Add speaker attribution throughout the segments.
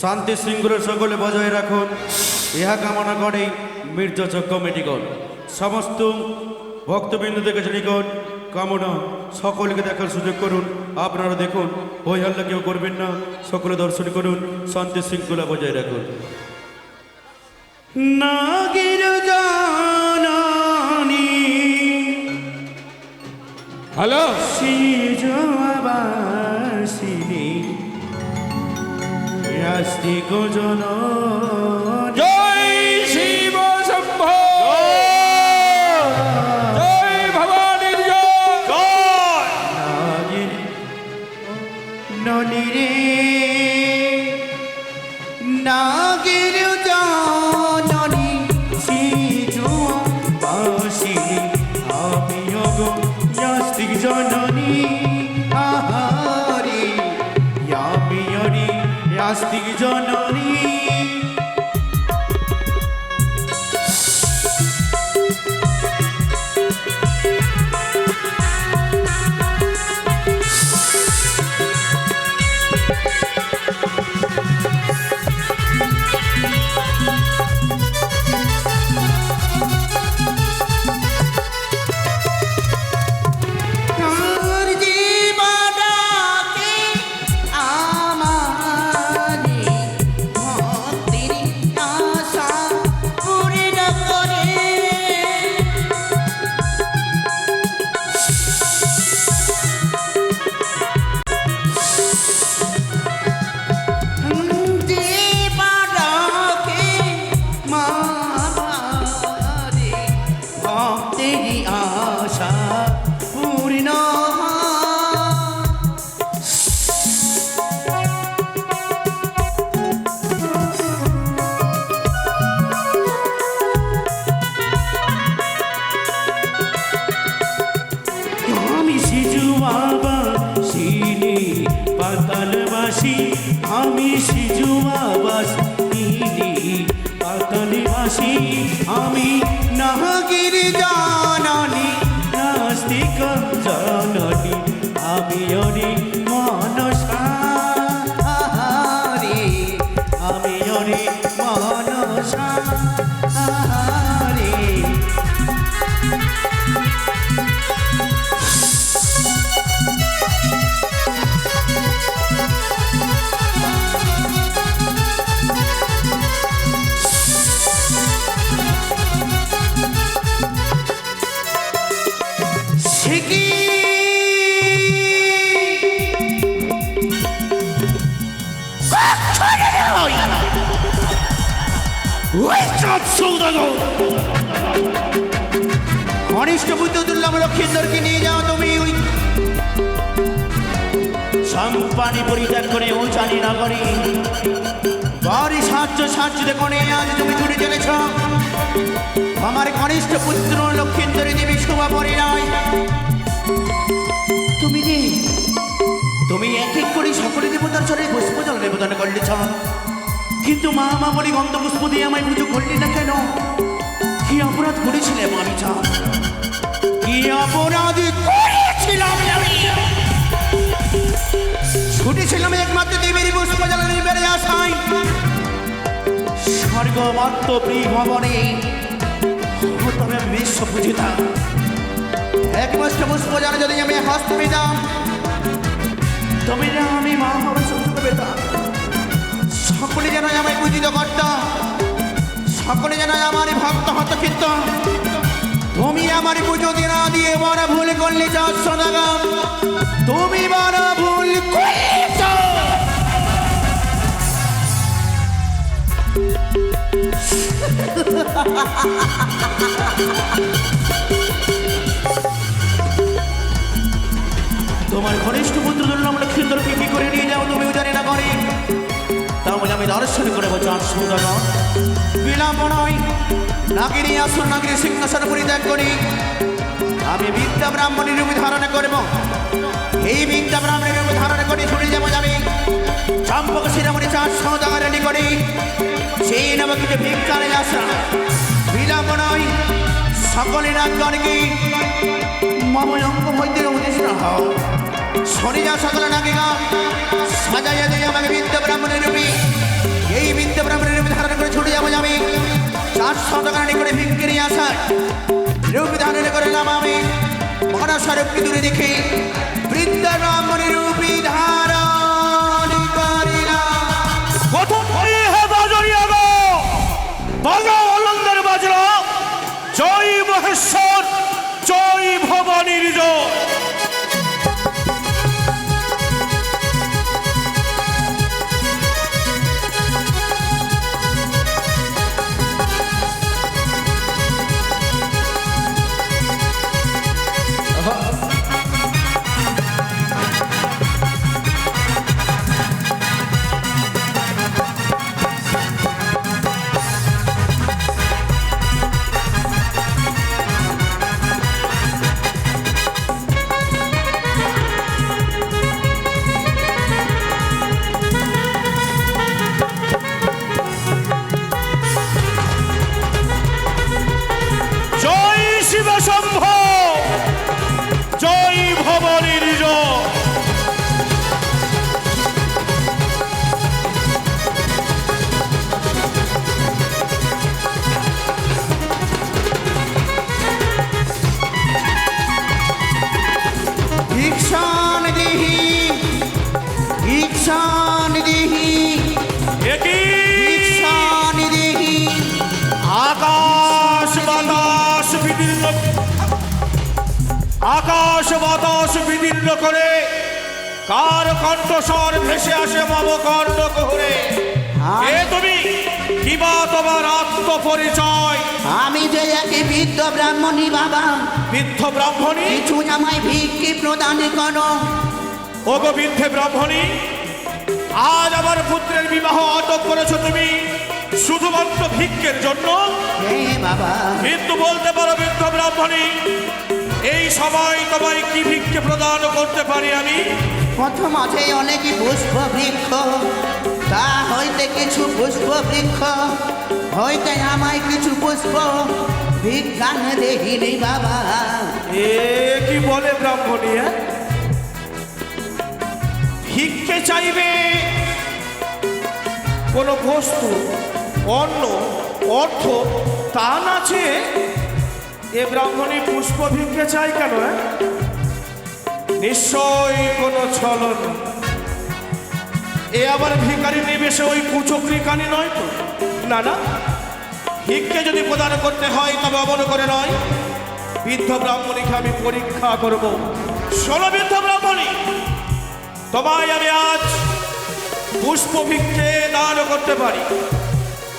Speaker 1: শান্তি শৃঙ্খলা সকলে বজায় রাখুন। ইহা কামনা করে মির্জাচক কমিটিগণ সমস্ত ভক্তবিন্দুদের কাছে নিকট কামনা সকলকে দেখার সুযোগ করুন। আপনারা দেখুন হই হাল্লা কেউ করবেন না। সকলে দর্শন করুন শান্তি শৃঙ্খলা বজায় রাখুন। নাগির জানানি।
Speaker 2: হ্যালো?
Speaker 1: রাস্তিক জন
Speaker 3: লক্ষিন্দরকে নিয়ে যাও তুমি ওই?
Speaker 1: সম্পানি পরিত্যাগ করে উঁচানি নগরী।
Speaker 3: বাড়ি সাহায্য সাহায্য কোণে আজ তুমি ছুটে চলেছ। আমার কনিষ্ঠ পুত্র লক্ষিন্দরী দেবী শোভা পরে নাই। তুমি যে তুমি এক এক করে সকলে দেবতার চলে পুষ্প জল নিবেদন করলেছ। কিন্তু মা মা বলে গন্ধ পুষ্প দিয়ে আমায় পুজো করলি না কেন? কি অপরাধ করেছিলাম আমি চা কি অপরাধ করেছিলাম আমি? ছুটেছিলাম একমাত্র দেবীর পুষ্প জ্বালানির বেড়ে আসাই স্বর্গমাত্র ভবনে তবে বিশ্ব পূজিতা একমাত্র পুষ্প যদি আমি হস্ত পেতাম, তবে না আমি মা হবে সত্য পেতাম। সকলে যেন আমায় পূজিত করতাম সকলে যেন আমার ভক্ত হত চিত্ত তুমি আমার পুজো না দিয়ে বড় ভুল করলে চার সদাগর তুমি বড় ভুল তোমার ঘনিষ্ঠ পুত্র আমরা লক্ষ্মীন্দরকে কি করে নিয়ে যাও তুমি জানি না করে? আমি দর্শন করে আর সৌদাগর বিলম্ব নয় নাগিনী আসুন নাগিনী সিংহাসন পরিত্যাগ করি আমি বিদ্যা ব্রাহ্মণী রূপে ধারণ করব। এই বিদ্যা ব্রাহ্মণী রূপে ধারণ করে, ছুটে যাব যাবে চম্পক শিরামণি চার সৌদাগর নিকটে। সেই নামে কিছু ভিক্ষারে আসা বিলম্ব নয় সকলে রাজগণকে মম অঙ্গ হও। শনি সকল সাজাইয়া দিয়ে আমাকে বিদ্যা রূপী।
Speaker 1: এই বিন্দু ব্রাহ্মণের ধারণ করে ছুটে যাব আমি। চারশো টাকা করে ভিক্ষে নিয়ে আসার রূপ ধারণ করলাম আমি। মনস্বরূপকে দূরে দেখে ব্রাহ্মণের রূপী ধারণ
Speaker 4: আকাশ বাতাস বিদীর্ণ করে। কার কণ্ঠস্বর ভেসে আসে মম কণ্ঠ কোহরে এ তুমি? কিবা তোমার আত্মপরিচয়?
Speaker 1: আমি যে একে বৃদ্ধ ব্রাহ্মণী বাবা।
Speaker 4: বৃদ্ধ ব্রাহ্মণী?
Speaker 1: কিছু আমায় ভিক্ষি প্রদান করো।
Speaker 4: ওগো বৃদ্ধে ব্রাহ্মণী আজ আমার পুত্রের বিবাহ আটক করেছ তুমি শুধুমাত্র ভিক্ষের জন্য?
Speaker 1: হে বাবা।
Speaker 4: কিন্তু বলতে পারো বৃদ্ধ ব্রাহ্মণী এই সময় তোমায় কি ভিক্ষে প্রদান করতে পারি আমি?
Speaker 1: প্রথম আছে অনেক পুষ্প বৃক্ষ তা হইতে কিছু পুষ্প বৃক্ষ হইতে আমায় কিছু পুষ্প। বিজ্ঞান দেহিনি বাবা।
Speaker 4: এ কি বলে ব্রাহ্মণী হ্যাঁ? ভিক্ষে চাইবে কোনো বস্তু অন্ন অর্থ তা না চেয়ে এ ব্রাহ্মণী পুষ্প ভিক্ষে চাই কেন হ্যাঁ? নিশ্চয়ই কোনো ছলন। এ আবার ভিখারি নিবেশে ওই কুচক্রি কানি নয় তো? না না। ভিক্ষে যদি প্রদান করতে হয়, তবে অমন করে নয়। বৃদ্ধ ব্রাহ্মণীকে আমি পরীক্ষা করব। শোনো বৃদ্ধ ব্রাহ্মণী, তোমায় আমি আজ পুষ্প ভিক্ষে দান করতে পারি।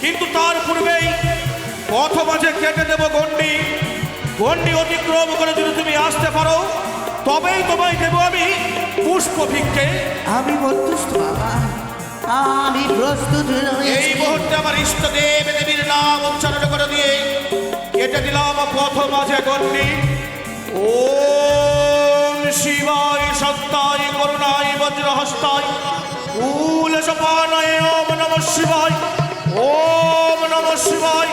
Speaker 4: কিন্তু তার পূর্বেই পথ মাঝে কেটে দেব গণ্ডি। গণ্ডি অতিক্রম করে যদি তুমি আসতে পারো তবেই তোমায় দেব আমি পুষ্প ভিক্ষে।
Speaker 1: আমি বাবা। আমি প্রস্তুত
Speaker 4: এই মুহূর্তে আমার ইষ্ট দেব দেবীর নাম উচ্চারণ করে দিয়ে কেটে দিলাম পথ মাঝে গণ্ডি। ওম শিবায় সত্তায় করুণায় বজ্রহস্তায় কুল সপানায় ওম নম শিবায় ওম নম শিবায়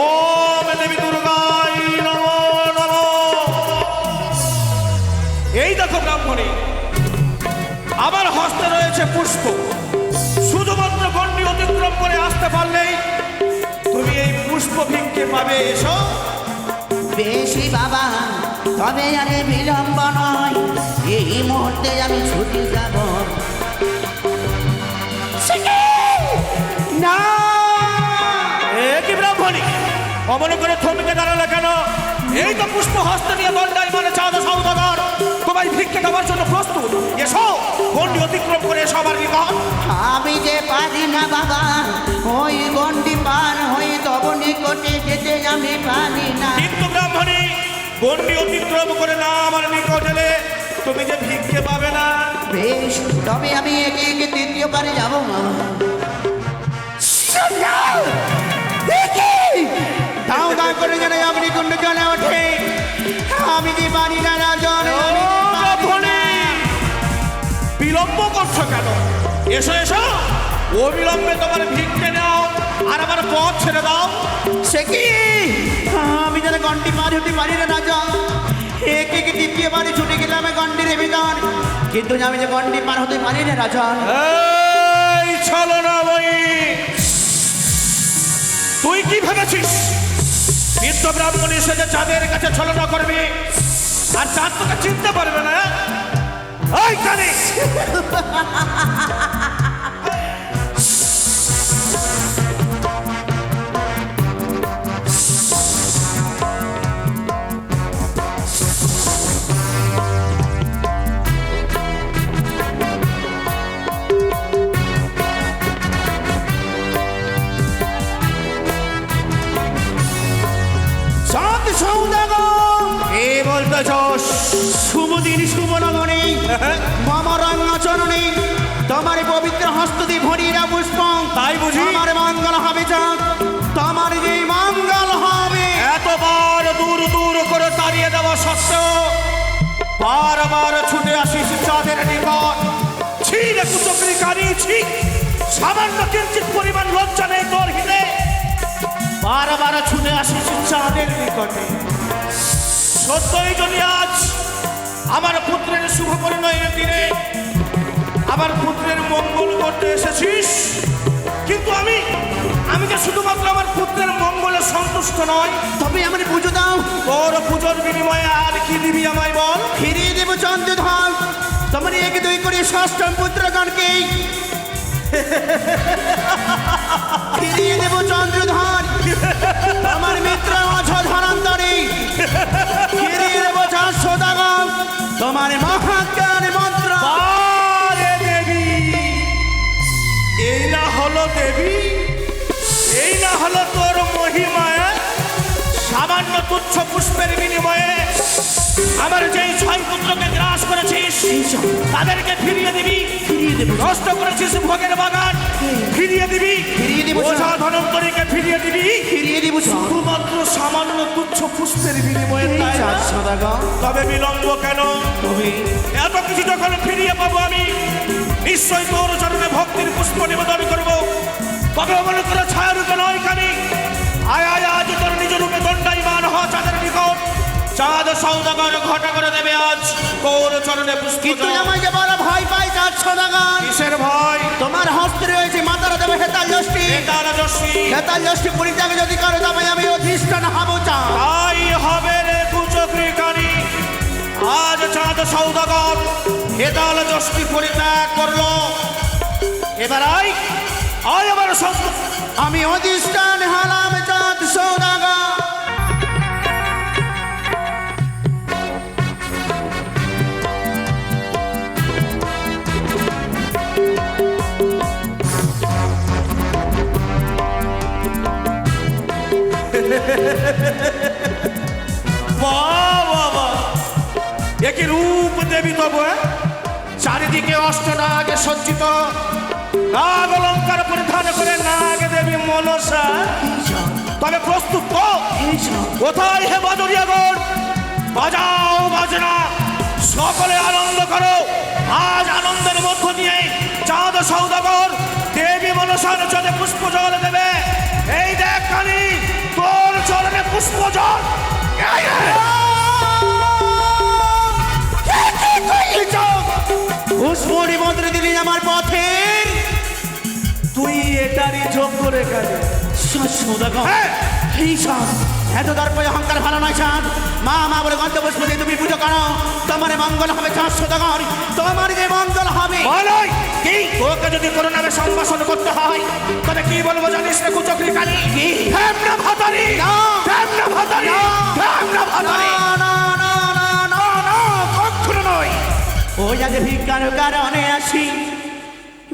Speaker 4: ওম দেবী দুর্গায় ব্রাহ্মণী আমার হস্তে রয়েছে পুষ্প। শুধুমাত্র গণ্ডি অতিক্রম করে আসতে পারলেই তুমি এই পুষ্প ভিক্ষে পাবে এসো।
Speaker 1: বেশি বাবা তবে আরে বিলম্ব নয়। এই মুহূর্তে আমি ছুটি যাব।
Speaker 4: না! এ কি ব্রাহ্মণী? অমন করে থমকে দাঁড়ালে কেন? এই তো পুষ্প হস্ত নিয়ে দণ্ডাই মানে চাঁদ সৌদাগর। তোমায় ভিক্ষে দেওয়ার জন্য প্রস্তুত। এসো গণ্ডি অতিক্রম করে সবার নিকট
Speaker 1: আমি যে পারি না বাবা ওই গন্ডি পার হয়ে তব নিকটে যেতে আমি পারি না।
Speaker 4: কিন্তু ব্রাহ্মণী গণ্ডি অতিক্রম করে না আমার নিকট এলে তুমি যে ভিক্ষে পাবে না।
Speaker 1: বেশ তবে আমি একে একে তৃতীয়বারে যাব। দাও দাও করে যেন আপনি কুণ্ড জলে ওঠে। আমি যে পারি না রাজন
Speaker 4: ব্রাহ্মণী বিলম্ব করছ কেন? এসো এসো। অবিলম্বে তোমার ভিক্ষে নাও, আর আমার পথ ছেড়ে দাও।
Speaker 1: সে কি? আমি যেন গন্ডি পার হতে পারি না রাজা। একে একে দ্বিতীয়বারে ছুটে গেলাম গন্ডির ভিতর কিন্তু আমি যে গন্ডি পার হতে পারি না রাজন
Speaker 4: এই ছলনাময়ী তুই কি ভেবেছিস? নিত্য ব্রাহ্মণী সেজে চাঁদের কাছে ছলনা করবি, আর চাঁদ তোকে চিনতে পারবে না ওই কানে বারবার ছুটে আসিস চাঁদের নিকট। ছি রে কুচকরি কানি ছি সামান্য কিঞ্চিত পরিমাণ লজ্জা নেই তোর হিতে বারবার ছুটে আসিস চাঁদের নিকটে। সত্যই যদি আজ আমার পুত্রের শুভ পরিণয়ের দিনে আমার পুত্রের মঙ্গল করতে এসেছিস কিন্তু আমি আমি যে শুধুমাত্র আমার পুত্রের মঙ্গলে সন্তুষ্ট নয়
Speaker 1: তবে আমার পুজো দাও।
Speaker 4: তোর পুজোর বিনিময়ে আর কি দিবি আমায় বল?
Speaker 1: ফিরিয়ে দেব চন্দ্রধর। তোমার এক দুই করে ষষ্ঠ পুত্রগণকে
Speaker 4: তুচ্ছ পুষ্পের বিনিময়ে আমার যেই ছয় পুত্রকে গ্রাস করেছিস তাদেরকে ফিরিয়ে দিবি।
Speaker 1: ফিরিয়ে দেব।
Speaker 4: নষ্ট করেছিস ভোগের বাগান। ফিরিয়ে দিবি।
Speaker 1: ফিরিয়ে দেব,
Speaker 4: ওঝা ধনন্তরীকে ফিরিয়ে দিবি।
Speaker 1: ফিরিয়ে দেব
Speaker 4: শুধুমাত্র সামান্য তুচ্ছ পুষ্পের বিনিময়ে তাই তবে বিলম্ব কেন?
Speaker 1: তবে
Speaker 4: এত কিছু যখন ফিরিয়ে পাবো আমি নিশ্চয়ই তোর চরণে ভক্তির পুষ্প নিবেদন করব। তবে মনে করে ছায়া রূপে নয় কানি আয় আয় আজ তোর নিজ রূপে দণ্ডাই চাঁদ সৌদাগর ঘটা করে দেবে আজ। তোর চরণে
Speaker 1: কিন্তু যে বড় ভয় পাই চার সদাগর।
Speaker 4: কিসের ভয়
Speaker 1: তোমার হস্তে রয়েছে মাতারা দেবে হেতাল যষ্টি।
Speaker 4: হেতাল যশী
Speaker 1: হেতাল যষ্টি পরিত্যাগে যদি করো তবে আমি অধিষ্ঠান হব চা
Speaker 4: তাই হবে রে কুচক্রি কানি আজ চাঁদ সৌদাগর হেদাল যষ্টি পরিত্যাগ করল। এবার আই আয় আমার
Speaker 1: আমি অধিষ্ঠান হালাম চাঁদ সৌদাগর।
Speaker 4: একই রূপ দেবী তবু? চারিদিকে অষ্টনাগ সজ্জিত নাগ অলঙ্কার পরিধান করে নাগ দেবী মনসা তবে প্রস্তুত তো কোথায় হে বাদরিয়াগণ বাজাও বাজনা সকলে আনন্দ করো। আজ আনন্দের মধ্য দিয়ে চাঁদ সৌদাগর। দেবী মনসার চলে পুষ্প জল দেবে। এই দেখ কানি তোর চরণে পুষ্প জল
Speaker 1: পুষ্পরি মন্ত্র দিলি আমার পথে।
Speaker 4: তুই এটারই যোগ্য রেখা হ্যাঁ।
Speaker 1: এই চাঁদ এত দর্প অহংকার ভালো নয় চাঁদ মা মা বলে গন্ধ পুষ্প দিয়ে তুমি পুজো করো। তোমার মঙ্গল হবে চাঁদ সৌদাগর তোমার যে মঙ্গল হবে।
Speaker 4: কি? ওকে যদি কোনো নামে সম্ভাষণ করতে হয় তবে কি বলব জানিস না কুচকরি কানি
Speaker 1: কি?
Speaker 4: হেমনা ভাতারি। হেমনা ভাতারি
Speaker 1: না।
Speaker 4: হেমনা ভাতারি
Speaker 1: ওই আজ ভিক্ষার কারণে আসি।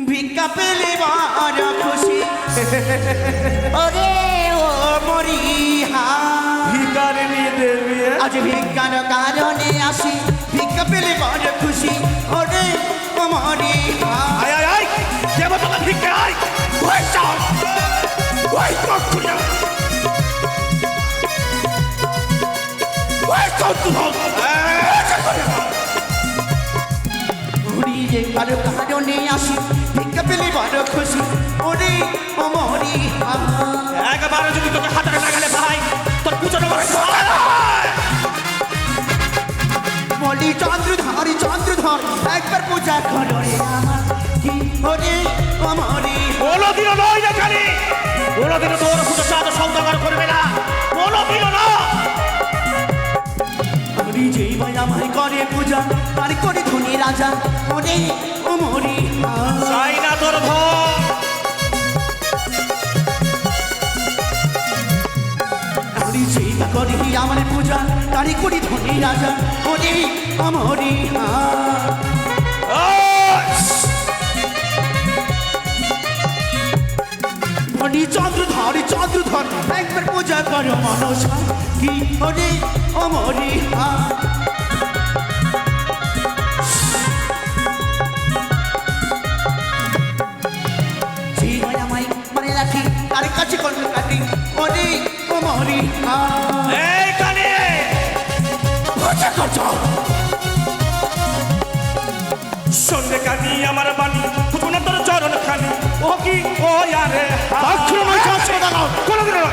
Speaker 1: ভিক্ষা পেলে বড় খুশি। ওরে ও মরিহা।
Speaker 4: ভিকারিনী দেবী।
Speaker 1: আজ ভিক্ষার কারণে আসি। পেলে বড় খুশি ওরে ও মরিহা
Speaker 4: আয় আয় আয়। দেবতা ভিক্ষা আয়। ওই চাও ওই কখনো ওই কখনো
Speaker 1: ঘুরিয়ে কারও কারণে আসি ভিক্ষা পেলে বড় খুশি ওরে ও মরিহা
Speaker 4: একবার যদি তোকে হাতে লাগালে ভাই তোর পুজো
Speaker 1: বলি চন্দ্রধারী চন্দ্রধর একবার পূজা করো রে কি হরে
Speaker 4: আমারে তোর পুজো চাঁদ সৌদাগর করবে না। কোনোদিনও না।
Speaker 1: আমি যেই করে পূজা তার করে ধনী রাজা ওরে ও মরি করে আমার পূজা? তারি করি ধনী রাজা ওরে ও মরি ধনী চন্দ্রধর চন্দ্রধর একবার পূজা করো মানুষ কি ওরে ও মরি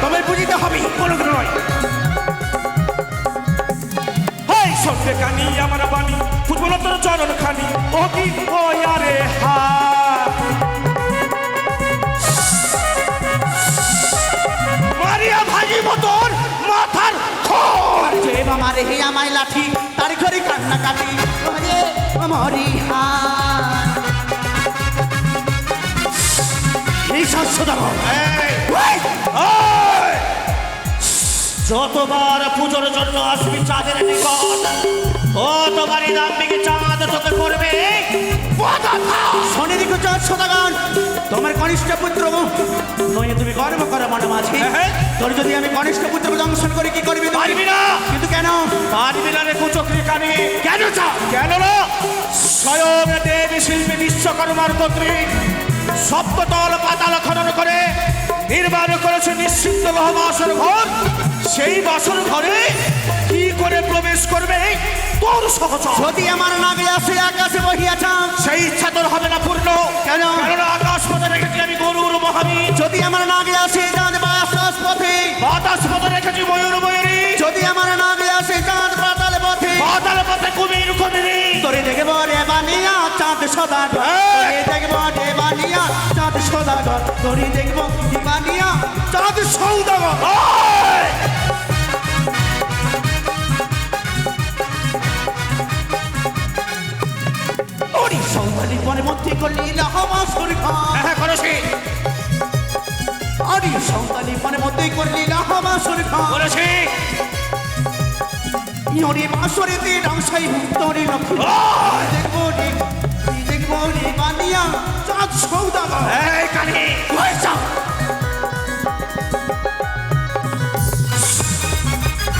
Speaker 1: তবে বুঝিতে হবে
Speaker 4: কোনোদিনও নয়। হেই কানি আমার বাণী পুজো তোর চরণ খানি ও কি ও আরে হা। মারিয়া মাথার খোর
Speaker 1: যে মামা রে আমায় লাঠি তার ঘরে কান্না কাটি মরি এই শাশ্বত!
Speaker 4: যতবার পুজোর জন্য আসবি চাঁদের নিকট ততবারই দাম্বিকে চাঁদ তোকে করবে
Speaker 1: শোনে দেখো চাঁদ সদাগণ তোমার কনিষ্ঠ পুত্র নয় তুমি গর্ব করো মনে মাঝে।
Speaker 4: হ্যাঁ।
Speaker 1: তোর যদি আমি কনিষ্ঠ পুত্র দংশন করে কি করবি
Speaker 4: পারবি না।
Speaker 1: কিন্তু কেন?
Speaker 4: পারবি না রে কুচক্রি কানে? কেন চা কেন না? স্বয়ং দেবী শিল্পী বিশ্বকর্মার কর্তৃক সপ্ততল পাতাল খনন করে নির্মাণ করেছে নিশ্চিন্ত লহ বাসর ঘর। সেই বাসন ঘরে কি করে প্রবেশ করবে? তোর সহচর।
Speaker 1: যদি আমার নামে আসে আকাশে বহিয়া
Speaker 4: সেই ইচ্ছা তোর হবে না পূর্ণ।
Speaker 1: কেন?
Speaker 4: কেননা আকাশ পথে রেখেছি আমি গরুর মহাবীর
Speaker 1: যদি আমার নামে আসে চাঁদ বা আকাশ পথে
Speaker 4: বাতাস পথে রেখেছি ময়ূর ময়ূরী।
Speaker 1: যদি আমার নামে আসে চাঁদ পাতাল পথে।
Speaker 4: বাতাল পথে কুমির কুমিরী।
Speaker 1: তোরে দেখব রে বানিয়া চাঁদ সদা তোরে দেখব রে বানিয়া চাঁদ সদা তোরে দেখব বানিয়া চাঁদ সৌদাগর।
Speaker 4: ওই!
Speaker 1: ওরে সৌদালি পরে মধ্যে করলি লহমা সুরখা
Speaker 4: হ্যাঁ করেছি
Speaker 1: ওরে সৌদালি পরে মধ্যে করলি লহমা সুরখা
Speaker 4: করেছি
Speaker 1: ওরে বাসরে তে রংসাই তোরে লক্ষ্মী! দেখব রে দেখব রে বানিয়া চাঁদ সৌদাগর
Speaker 4: এই কানি।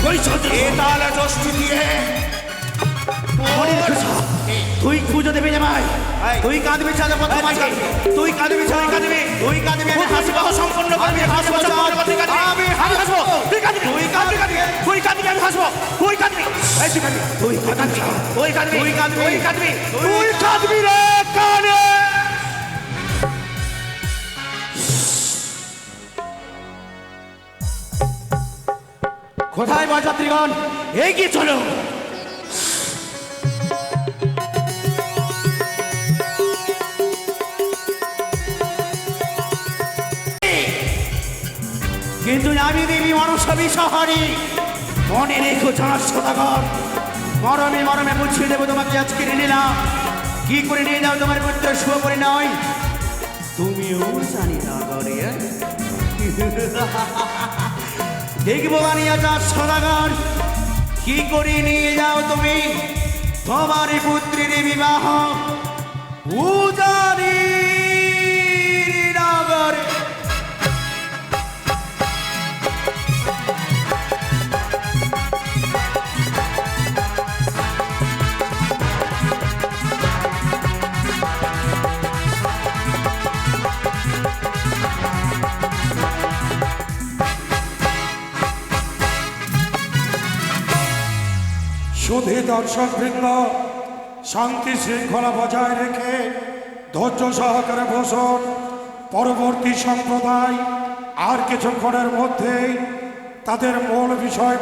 Speaker 1: ওই
Speaker 4: চন্দ্র এ তালে দোষটি দিয়ে।
Speaker 1: রেখেছ তুই পুজো দেবে জামাই তুই কাঁদবি
Speaker 4: এই,
Speaker 1: আসে তুই কাঁদবি
Speaker 4: তুই কাঁদবি।
Speaker 1: তুই কাঁদবি আমি হাসবো।
Speaker 4: সম্পন্ন করবি
Speaker 1: হাসবো
Speaker 4: সম্পন্ন করবি
Speaker 1: আমি
Speaker 4: আমি হাসবো। তুই কাঁদবি
Speaker 1: তুই
Speaker 4: তুই
Speaker 1: কাঁদবি।
Speaker 4: তুই কাঁদবি আমি হাসবো। তুই কাঁদবি। এই তুই কাঁদবি।
Speaker 1: তুই কাঁদবি।
Speaker 4: তুই কাঁদবি।
Speaker 1: তুই কাঁদবি।
Speaker 4: তুই কাঁদবি।
Speaker 1: তুই
Speaker 4: কাঁদবি রে কানে।
Speaker 1: কোথায় বরযাত্রীগণ এগিয়ে চলো। আমি দেবী মনসবী শহরে মনে রেখো চাঁদ সদাগর। মরমে মরমে বুঝিয়ে দেবো, তোমাকে আজকে নিলাম। কি করে নিয়ে যাও তোমার পুত্র, শুভ করে নয়। তুমিও জানি না করে দেখব আনিয়া চাঁদ সদাগর। কি করে নিয়ে যাও তুমি? তোমার পুত্রের বিবাহ উজানি
Speaker 5: শুধু দর্শক বৃন্দ শান্তি শৃঙ্খলা বজায় রেখে ধৈর্য সহকারে বসুন। পরবর্তী সম্প্রদায় আর কিছুক্ষণের মধ্যেই তাদের মূল বিষয়